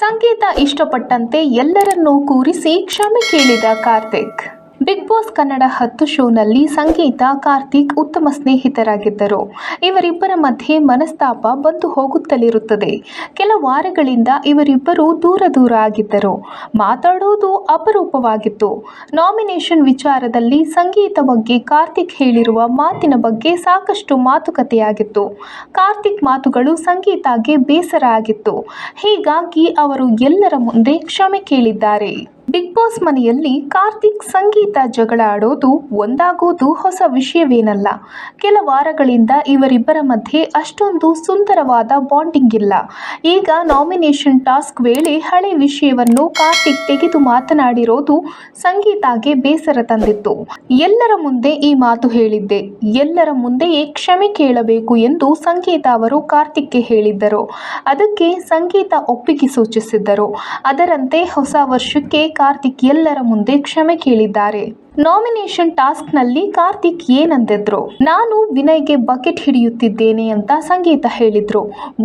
ಸಂಗೀತ ಇಷ್ಟಪಟ್ಟಂತೆ ಎಲ್ಲರನ್ನೂ ಕೂರಿಸಿ ಕ್ಷಮೆ ಕೇಳಿದ ಕಾರ್ತಿಕ್. ಬಿಗ್ ಬಾಸ್ ಕನ್ನಡ ಹತ್ತು ಶೋನಲ್ಲಿ ಸಂಗೀತ, ಕಾರ್ತಿಕ್ ಉತ್ತಮ ಸ್ನೇಹಿತರಾಗಿದ್ದರು. ಇವರಿಬ್ಬರ ಮಧ್ಯೆ ಮನಸ್ತಾಪ ಬಂದು ಹೋಗುತ್ತಲಿರುತ್ತದೆ. ಕೆಲ ವಾರಗಳಿಂದ ಇವರಿಬ್ಬರು ದೂರ ದೂರ ಆಗಿದ್ದರು. ಮಾತಾಡೋದು ಅಪರೂಪವಾಗಿತ್ತು. ನಾಮಿನೇಷನ್ ವಿಚಾರದಲ್ಲಿ ಸಂಗೀತ ಬಗ್ಗೆ ಕಾರ್ತಿಕ್ ಹೇಳಿರುವ ಮಾತಿನ ಬಗ್ಗೆ ಸಾಕಷ್ಟು ಮಾತುಕತೆಯಾಗಿತ್ತು. ಕಾರ್ತಿಕ್ ಮಾತುಗಳು ಸಂಗೀತಾಗೆ ಬೇಸರ ಆಗಿತ್ತು. ಹೀಗಾಗಿ ಅವರು ಎಲ್ಲರ ಮುಂದೆ ಕ್ಷಮೆ ಕೇಳಿದ್ದಾರೆ. ಬಿಗ್ ಬಾಸ್ ಮನೆಯಲ್ಲಿ ಕಾರ್ತಿಕ್ ಸಂಗೀತ ಜಗಳ ಆಡೋದು ಒಂದಾಗೋದು ಹೊಸ ವಿಷಯವೇನಲ್ಲ. ಕೆಲ ವಾರಗಳಿಂದ ಇವರಿಬ್ಬರ ಮಧ್ಯೆ ಅಷ್ಟೊಂದು ಸುಂದರವಾದ ಬಾಂಡಿಂಗ್ ಇಲ್ಲ. ಈಗ ನಾಮಿನೇಷನ್ ಟಾಸ್ಕ್ ವೇಳೆ ಹಳೆ ವಿಷಯವನ್ನು ಕಾರ್ತಿಕ್ ತೆಗೆದು ಮಾತನಾಡಿರೋದು ಸಂಗೀತಾಗೆ ಬೇಸರ ತಂದಿತ್ತು. ಎಲ್ಲರ ಮುಂದೆ ಈ ಮಾತು ಹೇಳಿದ್ದೆ. ಎಲ್ಲರ ಮುಂದೆಯೇ ಕ್ಷಮೆ ಕೇಳಬೇಕು ಎಂದು ಸಂಗೀತ ಅವರು ಕಾರ್ತಿಕ್ಗೆ ಹೇಳಿದ್ದರು. ಅದಕ್ಕೆ ಸಂಗೀತ ಒಪ್ಪಿಗೆ ಸೂಚಿಸಿದ್ದರು. ಅದರಂತೆ ಹೊಸ ವರ್ಷಕ್ಕೆ ಕಾರ್ತಿಕ್ ಎಲ್ಲರ ಮುಂದೆ ಕ್ಷಮೆ ಕೇಳಿದ್ದಾರೆ. ನಾಮಿನೇಷನ್ ಟಾಸ್ಕ್ನಲ್ಲಿ ಕಾರ್ತಿಕ್ ಏನಂದಿದ್ರು? ನಾನು ವಿನಯ್ಗೆ ಬಕೆಟ್ ಹಿಡಿಯುತ್ತಿದ್ದೇನೆ ಅಂತ ಸಂಗೀತ ಹೇಳಿದ್ರು.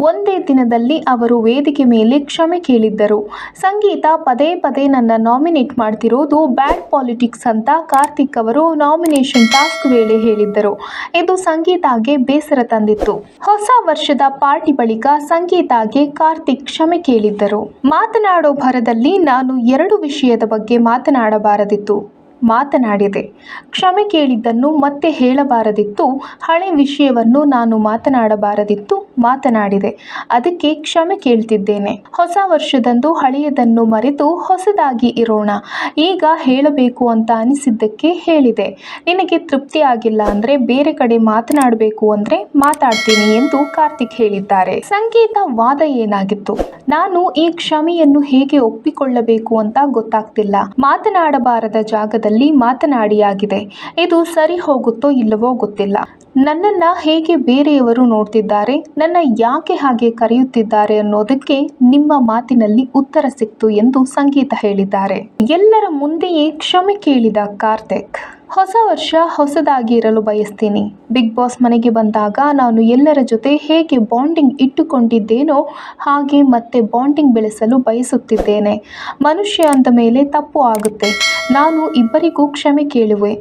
ಒಂದೇ ದಿನದಲ್ಲಿ ಅವರು ವೇದಿಕೆ ಮೇಲೆ ಕ್ಷಮೆ ಕೇಳಿದ್ದರು. ಸಂಗೀತ ಪದೇ ಪದೇ ನನ್ನ ನಾಮಿನೇಟ್ ಮಾಡ್ತಿರೋದು ಬ್ಯಾಡ್ ಪಾಲಿಟಿಕ್ಸ್ ಅಂತ ಕಾರ್ತಿಕ್ ಅವರು ನಾಮಿನೇಷನ್ ಟಾಸ್ಕ್ ವೇಳೆ ಹೇಳಿದ್ದರು. ಇದು ಸಂಗೀತಾಗೆ ಬೇಸರ ತಂದಿತ್ತು. ಹೊಸ ವರ್ಷದ ಪಾರ್ಟಿ ಬಳಿಕ ಸಂಗೀತಾಗೆ ಕಾರ್ತಿಕ್ ಕ್ಷಮೆ ಕೇಳಿದ್ದರು. ಮಾತನಾಡೋ ಭರದಲ್ಲಿ ನಾನು ಎರಡು ವಿಷಯದ ಬಗ್ಗೆ ಮಾತನಾಡಬಾರದಿತ್ತು. ಮಾತನಾಡಿದೆ. ಕ್ಷಮೆ ಕೇಳಿದ್ದನ್ನು ಮತ್ತೆ ಹೇಳಬಾರದಿತ್ತು. ಹಳೆ ವಿಷಯವನ್ನು ನಾನು ಮಾತನಾಡಬಾರದಿತ್ತು ಮಾತನಾಡಿದೆ. ಅದಕ್ಕೆ ಕ್ಷಮೆ ಕೇಳ್ತಿದ್ದೇನೆ. ಹೊಸ ವರ್ಷದಂದು ಹಳೆಯದನ್ನು ಮರೆತು ಹೊಸದಾಗಿ ಇರೋಣ. ಈಗ ಹೇಳಬೇಕು ಅಂತ ಅನಿಸಿದ್ದಕ್ಕೆ ಹೇಳಿದೆ. ನಿನಗೆ ತೃಪ್ತಿ ಆಗಿಲ್ಲ ಅಂದರೆ ಬೇರೆ ಕಡೆ ಮಾತನಾಡಬೇಕು ಅಂದರೆ ಮಾತಾಡ್ತೀನಿ ಎಂದು ಕಾರ್ತಿಕ್ ಹೇಳಿದ್ದಾರೆ. ಸಂಗೀತ ವಾದ ಏನಾಗಿತ್ತು? ನಾನು ಈ ಕ್ಷಮೆಯನ್ನು ಹೇಗೆ ಒಪ್ಪಿಕೊಳ್ಳಬೇಕು ಅಂತ ಗೊತ್ತಾಗ್ತಿಲ್ಲ. ಮಾತನಾಡಬಾರದ ಜಾಗದಲ್ಲಿ ಮಾತನಾಡಿಯಾಗಿದೆ. ಇದು ಸರಿ ಹೋಗುತ್ತೋ ಇಲ್ಲವೋ ಗೊತ್ತಿಲ್ಲ. ನನ್ನನ್ನು ಹೇಗೆ ಬೇರೆಯವರು ನೋಡ್ತಿದ್ದಾರೆ, ನನ್ನ ಯಾಕೆ ಹಾಗೆ ಕರೆಯುತ್ತಿದ್ದಾರೆ ಅನ್ನೋದಕ್ಕೆ ನಿಮ್ಮ ಮಾತಿನಲ್ಲಿ ಉತ್ತರ ಸಿಕ್ತು ಎಂದು ಸಂಗೀತ ಹೇಳಿದ್ದಾರೆ. ಎಲ್ಲರ ಮುಂದೆಯೇ ಕ್ಷಮೆ ಕೇಳಿದ ಕಾರ್ತಿಕ್. ಹೊಸ ವರ್ಷ ಹೊಸದಾಗಿ ಇರಲು ಬಯಸ್ತೀನಿ. ಬಿಗ್ ಬಾಸ್ ಮನೆಗೆ ಬಂದಾಗ ನಾನು ಎಲ್ಲರ ಜೊತೆ ಹೇಗೆ ಬಾಂಡಿಂಗ್ ಇಟ್ಟುಕೊಂಡಿದ್ದೇನೋ ಹಾಗೆ ಮತ್ತೆ ಬಾಂಡಿಂಗ್ ಬೆಳೆಸಲು ಬಯಸುತ್ತಿದ್ದೇನೆ. ಮನುಷ್ಯ ಅಂದ ಮೇಲೆ ತಪ್ಪು ಆಗುತ್ತೆ. ನಾನು ಇಬ್ಬರಿಗೂ ಕ್ಷಮೆ ಕೇಳುವೆ.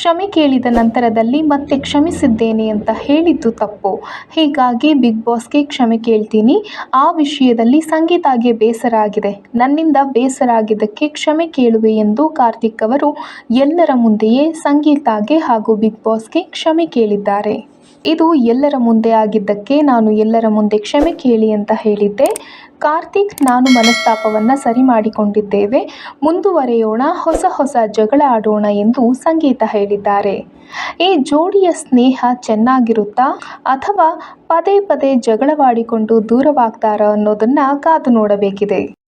ಕ್ಷಮೆ ಕೇಳಿದ ನಂತರದಲ್ಲಿ ಮತ್ತೆ ಕ್ಷಮಿಸಿದ್ದೇನೆ ಅಂತ ಹೇಳಿದ್ದು ತಪ್ಪು. ಹೀಗಾಗಿ ಬಿಗ್ ಬಾಸ್ಗೆ ಕ್ಷಮೆ ಕೇಳ್ತೀನಿ. ಆ ವಿಷಯದಲ್ಲಿ ಸಂಗೀತಾಗೆ ಬೇಸರ ಆಗಿದೆ. ನನ್ನಿಂದ ಬೇಸರ ಆಗಿದ್ದಕ್ಕೆ ಕ್ಷಮೆ ಕೇಳುವೆ ಎಂದು ಕಾರ್ತಿಕ್ ಅವರು ಎಲ್ಲರ ಮುಂದೆಯೇ ಸಂಗೀತಾಗೆ ಹಾಗೂ ಬಿಗ್ ಬಾಸ್ಗೆ ಕ್ಷಮೆ ಕೇಳಿದ್ದಾರೆ. ಇದು ಎಲ್ಲರ ಮುಂದೆ ಆಗಿದ್ದಕ್ಕೆ ನಾನು ಎಲ್ಲರ ಮುಂದೆ ಕ್ಷಮೆ ಕೇಳಿ ಅಂತ ಹೇಳಿದ್ದೆ. ಕಾರ್ತಿಕ್, ನಾನು ಮನಸ್ತಾಪವನ್ನು ಸರಿ ಮಾಡಿಕೊಂಡಿದ್ದೇವೆ. ಮುಂದುವರೆಯೋಣ, ಹೊಸ ಹೊಸ ಜಗಳ ಆಡೋಣ ಎಂದು ಸಂಗೀತ ಹೇಳಿದ್ದಾರೆ. ಈ ಜೋಡಿಯ ಸ್ನೇಹ ಚೆನ್ನಾಗಿರುತ್ತಾ? ಅಥವಾ ಪದೇ ಪದೇ ಜಗಳವಾಡಿಕೊಂಡು ದೂರವಾಗ್ತಾರ ಅನ್ನೋದನ್ನು ಕಾದು ನೋಡಬೇಕಿದೆ.